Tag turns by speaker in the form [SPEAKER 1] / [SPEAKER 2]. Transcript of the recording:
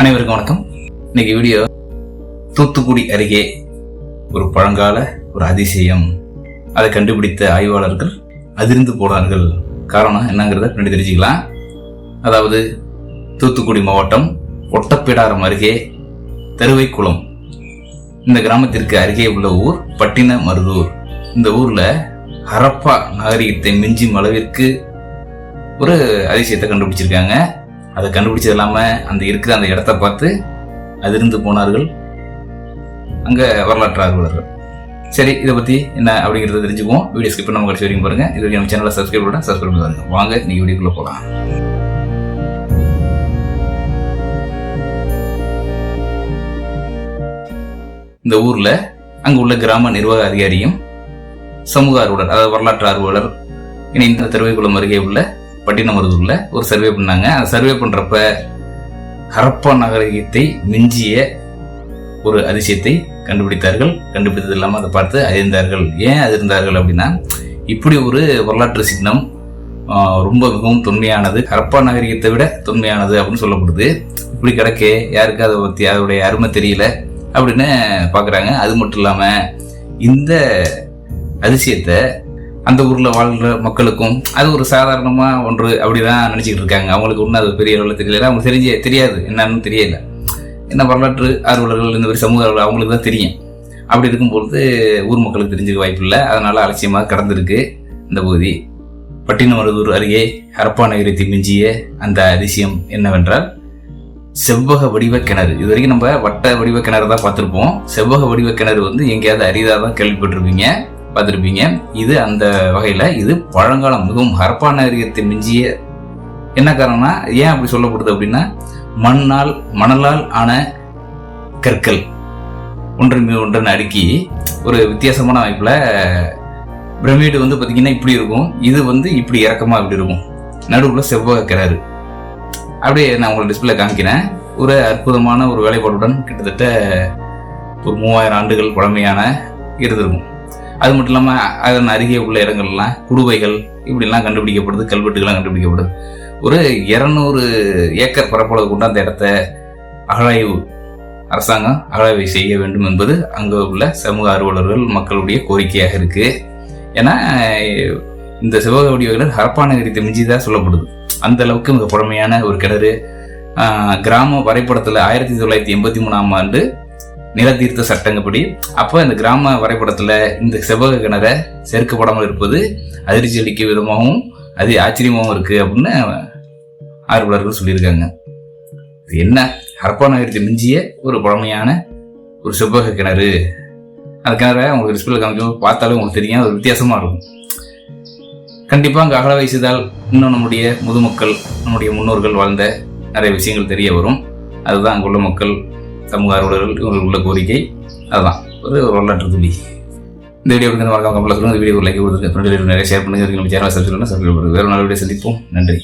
[SPEAKER 1] அனைவருக்கும் வணக்கம். இன்னைக்கு வீடியோ தூத்துக்குடி அருகே ஒரு பழங்கால ஒரு அதிசயம். அதை கண்டுபிடித்த ஆய்வாளர்கள் அதிர்ந்து போனார்கள். காரணம் என்னங்கிறத பின்னாடி தெரிஞ்சுக்கலாம். அதாவது தூத்துக்குடி மாவட்டம் ஒட்டப்பிடாரம் அருகே தருவைக்குளம். இந்த கிராமத்திற்கு அருகே உள்ள ஊர் பட்டின மருதூர் இந்த ஊரில் ஹரப்பா நாகரிகத்தை மிஞ்சும் அளவிற்கு ஒரு அதிசயத்தை கண்டுபிடிச்சிருக்காங்க. அதை கண்டுபிடிச்சது இல்லாம அந்த இருக்கிற அந்த இடத்த பார்த்து அதிர்ந்து போனார்கள். அங்க வரலாற்று ஆர்வலர்கள். சரி இதை பத்தி என்ன அப்படிங்கறத தெரிஞ்சுக்குவோம். வீடியோ ஸ்கிப் பண்ண கடைசி வரைக்கும் பாருங்க. இது வரைக்கும் நம்ம சேனலை சப்ஸ்கிரைப் பண்ண சப்ஸ்கிரைப் பண்ணி பாருங்க வாங்க நீங்கள் வீடியோக்குள்ள போகலாம் இந்த ஊர்ல அங்க உள்ள கிராம நிர்வாக அதிகாரியும் சமூக ஆர்வலர் அதாவது வரலாற்று ஆர்வலர் இனி இந்த திருவைக்குளம் அருகே உள்ள பட்டினமருதூர்ல ஒரு சர்வே பண்ணாங்க. அந்த சர்வே பண்ணுறப்ப ஹரப்பா நாகரிகத்தை மிஞ்சிய ஒரு அதிசயத்தை கண்டுபிடித்தார்கள். கண்டுபிடித்தது இல்லாமல் அதை பார்த்து அதிர்ந்தார்கள் ஏன் அதிர்ந்தார்கள் அப்படின்னா இப்படி ஒரு வரலாற்று சின்னம் ரொம்ப மிகவும் தொன்மையானது. ஹரப்பா நாகரிகத்தை விட தொன்மையானது அப்படின்னு சொல்லப்படுது. இப்படி கிடக்கே யாருக்கு அதை பற்றி அதோடைய அருமை தெரியல அப்படின்னு பார்க்குறாங்க. அது மட்டும் இல்லாமல் இந்த அதிசயத்தை அந்த ஊரில் வாழ்ற மக்களுக்கும் அது ஒரு சாதாரணமாக ஒன்று அப்படி தான் நினச்சிக்கிட்டு இருக்காங்க. அவங்களுக்கு ஒன்றும் அது பெரிய அளவில் தெரியல. அவங்களுக்கு தெரிஞ்ச தெரியாது. என்னன்னு தெரியல. என்ன வரலாற்று ஆர்வலர்கள் இந்த மாதிரி சமூக அவங்களுக்கு தான் தெரியும். அப்படி இருக்கும்பொழுது ஊர் மக்களுக்கு தெரிஞ்சுக்க வாய்ப்பு இல்லை. அதனால் அலட்சியமாக கடந்திருக்கு இந்த பகுதி. பட்டினமருதூர் அருகே ஹரப்பா நகரத்தை மிஞ்சிய அந்த அதிசயம் என்னவென்றால் செவ்வக வடிவ கிணறு. இது வரைக்கும் நம்ம வட்ட வடிவ கிணறு தான் பார்த்துருப்போம். செவ்வக வடிவ கிணறு வந்து எங்கேயாவது அரிதாக தான் கேள்விப்பட்டிருப்பீங்க. பார்த்துருப்பீங்க. இது அந்த வகையில் இது பழங்காலம் மிகவும் ஹரப்பா நாகரிகத்தை மிஞ்சிய என்ன காரணம்னா ஏன் அப்படி சொல்லப்படுது அப்படின்னா மண்ணால் மணலால் ஆன கற்கள் ஒன்றின் மீது ஒன்றன் அடுக்கி ஒரு வித்தியாசமான அமைப்பில் பிரமிடு வந்து பார்த்தீங்கன்னா இப்படி இருக்கும் இது வந்து இப்படி இறக்கமாக இப்படி இருக்கும். நடுவில் செவ்வக கிணறு. அப்படியே நான் உங்களை டிஸ்பிளே காமிக்கிறேன். ஒரு அற்புதமான ஒரு வேலைப்பாடுடன் கிட்டத்தட்ட ஒரு மூவாயிரம் ஆண்டுகள் பழமையான இருந்திருக்கும். அது மட்டும் இல்லாமல் அதன் அருகே உள்ள இடங்கள்லாம் குடுவைகள் இப்படிலாம் கண்டுபிடிக்கப்படுது கல்வெட்டுகள்லாம் கண்டுபிடிக்கப்படுது. ஒரு இரநூறு ஏக்கர் பரப்பளவு கொண்ட அந்த இடத்த அகழாய்வு அரசாங்கம் அகழாய்வை செய்ய வேண்டும் என்பது அங்கே உள்ள சமூக ஆர்வலர்கள் மக்களுடைய கோரிக்கையாக இருக்குது ஏன்னா இந்த சிவக வடிவங்கள் ஹரப்பா நகரத்தை மிஞ்சி தான் சொல்லப்படுது. அந்த அளவுக்கு மிக பழமையான ஒரு கிணறு. கிராம வரைபடத்தில் ஆயிரத்தி தொள்ளாயிரத்தி எண்பத்தி மூணாம் ஆண்டு நிலத்தீர்த்த சட்டங்கப்படி. அப்போ இந்த கிராம வரைபடத்தில் இந்த செவ்வக கிணறை சேர்க்கப்படாமல் இருப்பது அதிர்ச்சி அளிக்க விதமாகவும் அது ஆச்சரியமாகவும் இருக்குது அப்படின்னு ஆர்வலர்கள் சொல்லியிருக்காங்க. இது என்ன? ஹரப்பா நகரத்தை மிஞ்சிய ஒரு பழமையான ஒரு செவ்வக கிணறு. அந்த கிணற உங்களுக்கு டிஸ்பிளே காமிக்கும் பார்த்தாலும் உங்களுக்கு தெரியும் அது வித்தியாசமாக இருக்கும். கண்டிப்பாக அங்கே அகல வயசுதால் இன்னும் நம்முடைய முதுமக்கள் நம்முடைய முன்னோர்கள் வாழ்ந்த நிறைய விஷயங்கள் தெரிய வரும். அதுதான் அங்குள்ள மக்கள் சமூக ஆர்வலர்கள் இவங்களுக்கு உள்ள கோரிக்கை. அதுதான். ஒரு வரலாற்று துளி இந்த வீடியோ வந்து மறக்காம கம்பளம் சொல்லுங்க. இந்த வீடியோ லைக் கொடுத்துருங்க. நிறைய ஷேர் பண்ணுங்க. சேனல் சப்ஸ்கிரைப் பண்ணுங்கள் வேறு நல்ல வீடியோ சந்திப்போம். நன்றி.